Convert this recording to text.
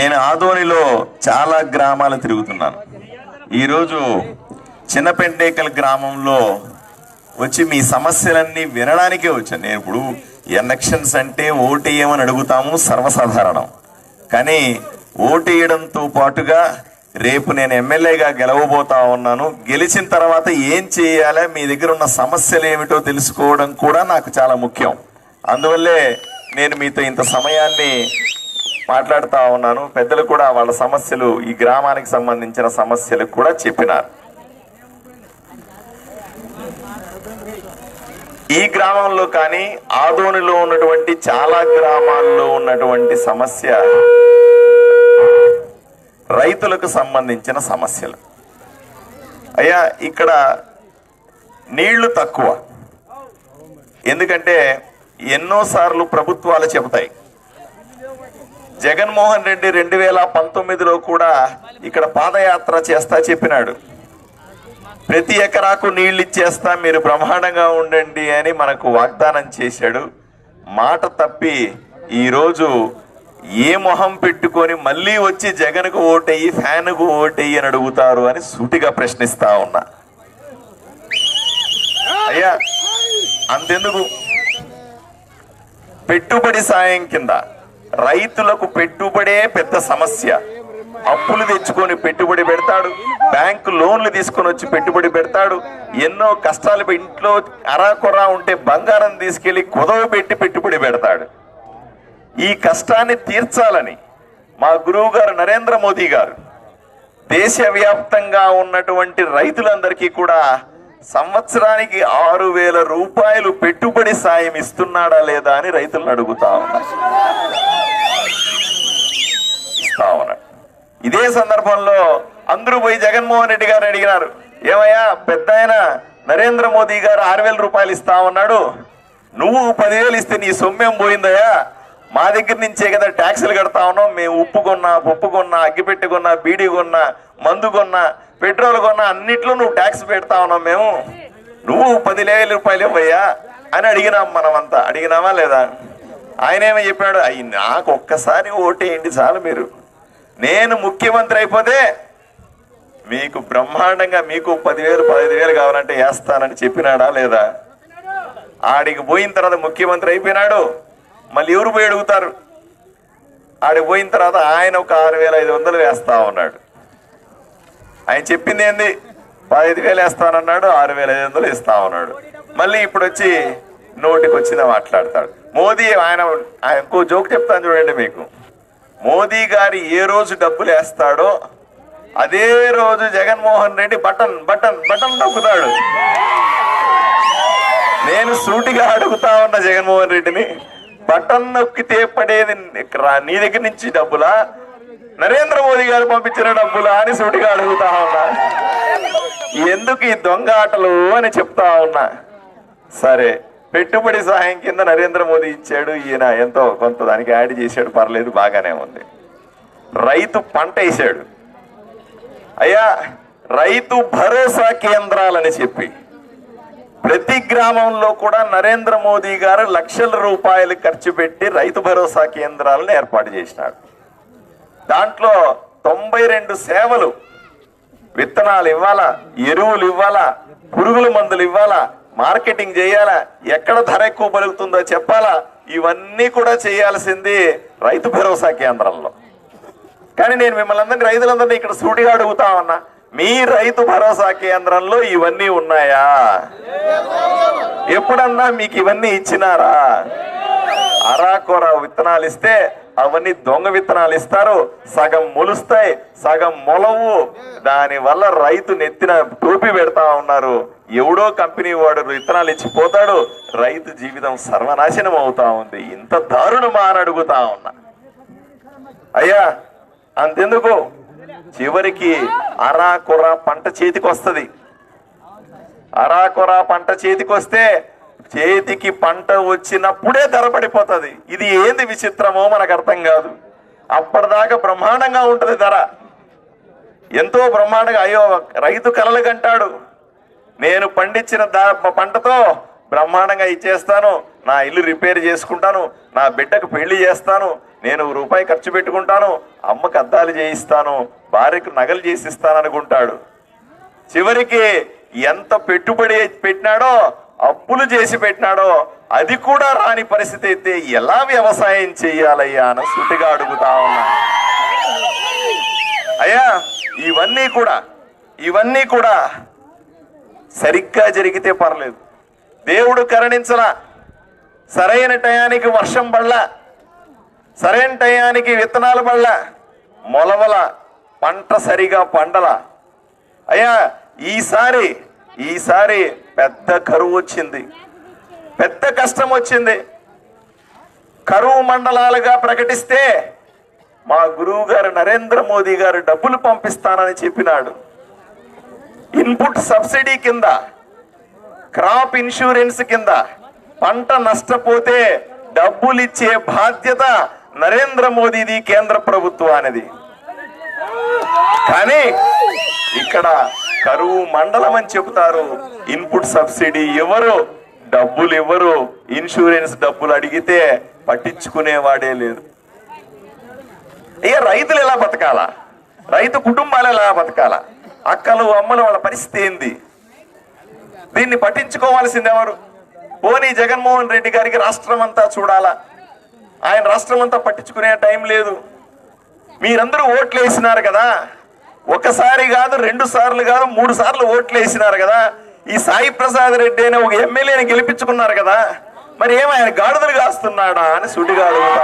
నేను ఆదోనిలో చాలా గ్రామాలు తిరుగుతున్నాను. ఈరోజు చిన్నపెంటేకల్ గ్రామంలో వచ్చి మీ సమస్యలన్నీ వినడానికే వచ్చాను. నేను ఇప్పుడు ఎలక్షన్స్ అంటే ఓటేయమని అడుగుతాము సర్వసాధారణం. కానీ ఓటేయడంతో పాటుగా రేపు నేను ఎమ్మెల్యేగా గెలవబోతా ఉన్నాను. గెలిచిన తర్వాత ఏం చేయాలి మీ దగ్గర ఉన్న సమస్యలు ఏమిటో తెలుసుకోవడం కూడా నాకు చాలా ముఖ్యం. అందువల్లే నేను మీతో ఇంత సమయాన్ని మాట్లాడుతూ ఉన్నాను. పెద్దలు కూడా వాళ్ళ సమస్యలు ఈ గ్రామానికి సంబంధించిన సమస్యలు కూడా చెప్పినారు. ఈ గ్రామంలో కానీ ఆదోనిలో ఉన్నటువంటి చాలా గ్రామాల్లో ఉన్నటువంటి సమస్య రైతులకు సంబంధించిన సమస్యలు. అయ్యా ఇక్కడ నీళ్ళు తక్కువ. ఎందుకంటే ఎన్నోసార్లు ప్రభుత్వాలు చెబుతాయి జగన్మోహన్ రెడ్డి రెండు వేల పంతొమ్మిదిలో కూడా ఇక్కడ పాదయాత్ర చేస్తా చెప్పినాడు. ప్రతి ఎకరాకు నీళ్ళు ఇచ్చేస్తా మీరు బ్రహ్మాండంగా ఉండండి అని మనకు వాగ్దానం చేశాడు. మాట తప్పి ఈరోజు ఏ మొహం పెట్టుకొని మళ్ళీ వచ్చి జగన్కు ఓటెయ్యి ఫ్యాన్కు ఓటెయ్యి అని అడుగుతారు అని సూటిగా ప్రశ్నిస్తా ఉన్నా. అయ్యా అంతెందుకు? పెట్టుబడి సాయం కింద. రైతులకు పెట్టుబడే పెద్ద సమస్య. అప్పులు తెచ్చుకొని పెట్టుబడి పెడతాడు. బ్యాంకు లోన్లు తీసుకొని వచ్చి పెట్టుబడి పెడతాడు. ఎన్నో కష్టాలు ఇంట్లో అరాకొరా ఉంటే బంగారం తీసుకెళ్ళి కుదవ పెట్టి పెట్టుబడి పెడతాడు. ఈ కష్టాన్ని తీర్చాలని మా గురువు గారు నరేంద్ర మోదీ గారు దేశవ్యాప్తంగా ఉన్నటువంటి రైతులందరికీ కూడా సంవత్సరానికి ఆరు వేల రూపాయలు పెట్టుబడి సాయం ఇస్తున్నాడా లేదా అని రైతులను అడుగుతా ఉన్నారు ప్రస్తావన ఇదే సందర్భంలో అందరూ పోయి జగన్మోహన్ రెడ్డి గారు అడిగినారు ఏమయ్యా పెద్ద నరేంద్ర మోదీ గారు ఆరు వేల రూపాయలు ఇస్తా ఉన్నాడు నువ్వు పదివేలు ఇస్తే నీ సొమ్మేం పోయిందయ్యా? మా దగ్గర నుంచే కదా ట్యాక్సులు కడతా ఉన్నాం మేము ఉప్పు కొన్నా పప్పు కొన్నా అగ్గిపెట్టి కొన్నా బీడీ కొన్నా మందు కొన్నా పెట్రోల్ కొన్నా అన్నిట్లో నువ్వు ట్యాక్స్ పెడతా ఉన్నాం మేము. నువ్వు పదివేల రూపాయలు ఇవ్వయ్యా? అని అడిగినాం మనమంతా. అడిగినామా లేదా? ఆయన ఏమో చెప్పాడు అయ్యి నాకు ఒక్కసారి ఓటేయండి చాలు మీరు. నేను ముఖ్యమంత్రి అయిపోతే మీకు బ్రహ్మాండంగా మీకు పదివేలు పదిహేను వేలు కావాలంటే వేస్తానని చెప్పినాడా లేదా? ఆడికి పోయిన తర్వాత ముఖ్యమంత్రి అయిపోయినాడు. మళ్ళీ ఎవరు పోయి అడుగుతారు? ఆడికి పోయిన తర్వాత ఆయన ఒక ఆరు వేల ఐదు వందలు వేస్తా ఉన్నాడు. ఆయన చెప్పింది ఏంది? పదహైదు వేలు వేస్తానన్నాడు ఆరు వేల ఐదు వందలు ఇస్తా ఉన్నాడు. మళ్ళీ ఇప్పుడు వచ్చి నోటికి వచ్చిందా మాట్లాడతాడు. మోదీ ఆయన ఆయన ఇంకో జోక్ చెప్తాను చూడండి మీకు. మోదీ గారి ఏ రోజు డబ్బులు వేస్తాడో అదే రోజు Jaganmohan Reddy button button button నొక్కుతాడు. నేను సూటిగా అడుగుతా ఉన్న జగన్మోహన్ రెడ్డిని బటన్ నొక్కితే పడేది నీ దగ్గర నుంచి డబ్బులా? నరేంద్ర మోదీ గారు పంపించిన డబ్బులా అని సూటిగా అడుగుతా ఉన్నా. ఎందుకు ఈ దొంగ ఆటలు అని చెప్తా ఉన్నా? సరే పెట్టుబడి సహాయం కింద నరేంద్ర మోదీ ఇచ్చాడు ఈయన ఎంతో కొంత దానికి యాడ్ చేశాడు పర్లేదు బాగానే ఉంది. రైతు పంట వేసాడు అయ్యా రైతు భరోసా కేంద్రాలని చెప్పి ప్రతి గ్రామంలో కూడా నరేంద్ర మోదీ గారు లక్షల రూపాయలు ఖర్చు పెట్టి రైతు భరోసా కేంద్రాలను ఏర్పాటు చేసినాడు దాంట్లో తొంభై రెండు సేవలు విత్తనాలు ఇవ్వాలా ఎరువులు ఇవ్వాలా పురుగుల మందులు ఇవ్వాలా మార్కెటింగ్ చేయాలా? ఎక్కడ ధర ఎక్కువ పలుకుతుందో చెప్పాలా? ఇవన్నీ కూడా చేయాల్సింది రైతు భరోసా కేంద్రంలో. కానీ నేను మిమ్మల్ని అందరినీ రైతులందరినీ ఇక్కడ సూటిగా అడుగుతా ఉన్నా మీ రైతు భరోసా కేంద్రంలో ఇవన్నీ ఉన్నాయా? ఎప్పుడన్నా మీకు ఇవన్నీ ఇచ్చినారా? అరాకొర విత్తనాలు ఇస్తే అవన్నీ దొంగ విత్తనాలు ఇస్తారు సగం మొలుస్తాయి సగం మొలవు. దాని వల్ల రైతు నెత్తిన టోపీ పెడతా ఉన్నారు. ఎవడో కంపెనీ వాడు విత్తనాలు ఇచ్చి పోతాడు రైతు జీవితం సర్వనాశనం అవుతా ఉంది. ఇంత దారుణమా అని అడుగుతా ఉన్నా. అయ్యా అంతెందుకు? చివరికి అరాకొర పంట చేతికొస్తుంది. అరాకొర పంట చేతికొస్తే చేతికి పంట వచ్చినప్పుడే ధర పడిపోతుంది. ఇది ఏంది విచిత్రమో మనకు అర్థం కాదు. అప్పటిదాకా బ్రహ్మాండంగా ఉంటుంది ధర. ఎంతో బ్రహ్మాండంగా అయ్యో రైతు కలలు కంటాడు. నేను పండించిన పంటతో బ్రహ్మాండంగా ఇచ్చేస్తాను. నా ఇల్లు రిపేర్ చేసుకుంటాను. నా బిడ్డకు పెళ్ళి చేస్తాను. నేను రూపాయి ఖర్చు పెట్టుకుంటాను. అమ్మకు అద్దాలు చేయిస్తాను. భార్యకు నగలు చేసిస్తాను అనుకుంటాడు చివరికి ఎంత పెట్టుబడి పెట్టినాడో అప్పులు చేసి పెట్టినాడో అది కూడా రాని పరిస్థితి అయితే ఎలా వ్యవసాయం చేయాలయ్యా అని సుటిగా అడుగుతా ఉన్నా. అయ్యా ఇవన్నీ కూడా ఇవన్నీ కూడా సరిగ్గా జరిగితే పర్లేదు. దేవుడు కరుణించలా సరైన టయానికి వర్షం పడల సరైన టయానికి విత్తనాలు పడల మొలవల పంట సరిగా పండల. అయ్యా ఈసారి ఈసారి పెద్ద కరువు వచ్చింది. పెద్ద కష్టం వచ్చింది. కరువు మండలాలుగా ప్రకటిస్తే మా గురువు గారు నరేంద్ర మోదీ గారు డబ్బులు పంపిస్తానని చెప్పినాడు. ఇన్పుట్ సబ్సిడీ కింద క్రాప్ ఇన్సూరెన్స్ కింద పంట నష్టపోతే డబ్బులు ఇచ్చే బాధ్యత నరేంద్ర మోదీది కేంద్ర ప్రభుత్వానిది కానీ ఇక్కడ కరువు మండలం అని చెబుతారు. ఇన్పుట్ సబ్సిడీ ఎవరు డబ్బులు ఎవరు ఇన్సూరెన్స్ డబ్బులు అడిగితే పట్టించుకునేవాడే లేదు. ఏ రైతులు ఎలా బతకాలా? రైతు కుటుంబాలు ఎలా బతకాలా? అక్కలు అమ్మలు వాళ్ళ పరిస్థితి ఏంది? దీన్ని పట్టించుకోవాల్సింది ఎవరు పోనీ జగన్మోహన్ రెడ్డి గారికి రాష్ట్రం అంతా చూడాలా? ఆయన రాష్ట్రం అంతా పట్టించుకునే టైం లేదు. మీరందరూ ఓట్లు వేసినారు కదా? ఒకసారి కాదు రెండు సార్లు కాదు మూడు సార్లు ఓట్లు వేసినారు కదా? ఈ సాయి ప్రసాద్ రెడ్డి అనే ఒక ఎమ్మెల్యేని గెలిపించుకున్నారు కదా? మరి ఏమో ఆయన గాడిదలు కాస్తున్నాడా అని సుడిగా అడుగుతా